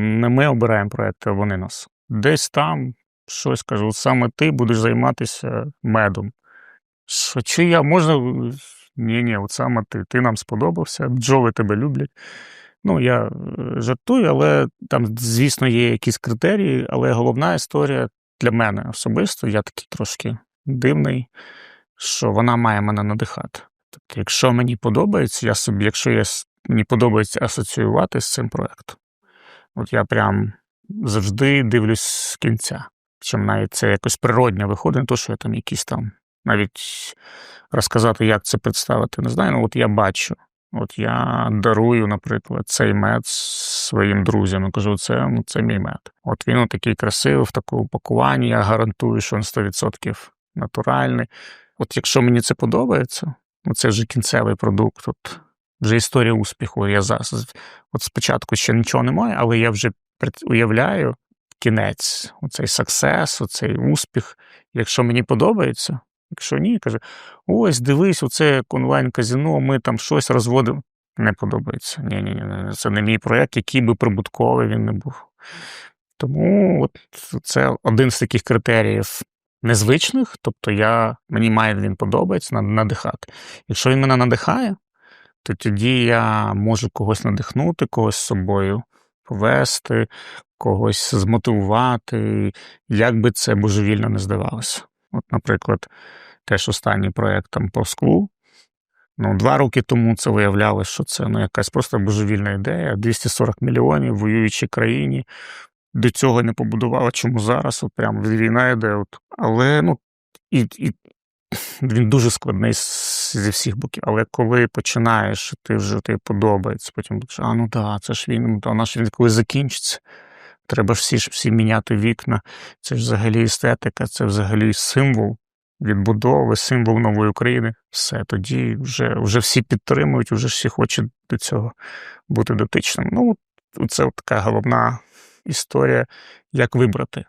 не ми обираємо проекти, а вони нас. Десь там щось кажу, саме ти будеш займатися медом. Що чи я можна. Ні, ні, от саме ти. Ти нам сподобався, бджоли тебе люблять. Ну, я е, жартую, але там, звісно, є якісь критерії, але головна історія для мене особисто, я такий трошки дивний, що вона має мене надихати. Тобто, якщо мені подобається, я собі, якщо я, мені подобається асоціювати з цим проектом, от я прям завжди дивлюсь з кінця. Чим навіть це якось природньо виходить, не то, що я там якісь там навіть розказати, як це представити, не знаю. Ну, от я бачу. От я дарую, наприклад, цей мед своїм друзям. Я кажу, це, ну, це мій мед. От він такий красивий, в такому упакуванні. Я гарантую, що він 100% натуральний. От якщо мені це подобається, ну це вже кінцевий продукт. От вже історія успіху. Я зараз от спочатку ще нічого немає, але я вже уявляю кінець, оцей саксес, оцей успіх. Якщо мені подобається, якщо ні, каже: ось дивись, оце онлайн-казино, ми там щось розводимо. Не подобається. Ні, ні, ні, це не мій проєкт, який би прибутковий він не був. Тому от це один з таких критеріїв незвичних, тобто я, мені має він подобається надихати. Якщо він мене надихає, то тоді я можу когось надихнути, когось з собою повести, когось змотивувати, як би це божевільно не здавалося. От, наприклад, теж останній проєкт там по склу. Ну, два роки тому це виявлялося, що це ну, якась просто божевільна ідея. 240 мільйонів в воюючій країні. До цього не побудувала. Чому зараз? От прямо війна йде. От. Але ну, і, і він дуже складний зі всіх боків. Але коли починаєш, ти вже тобі подобається, потім думаєш, а ну так, це ж він, ну, наш він коли закінчиться. Треба ж всі ж всі міняти вікна. Це ж взагалі естетика, це взагалі символ відбудови, символ нової України. Все, тоді вже, вже всі підтримують, вже всі хочуть до цього бути дотичним. Ну, це от така головна історія, як вибрати.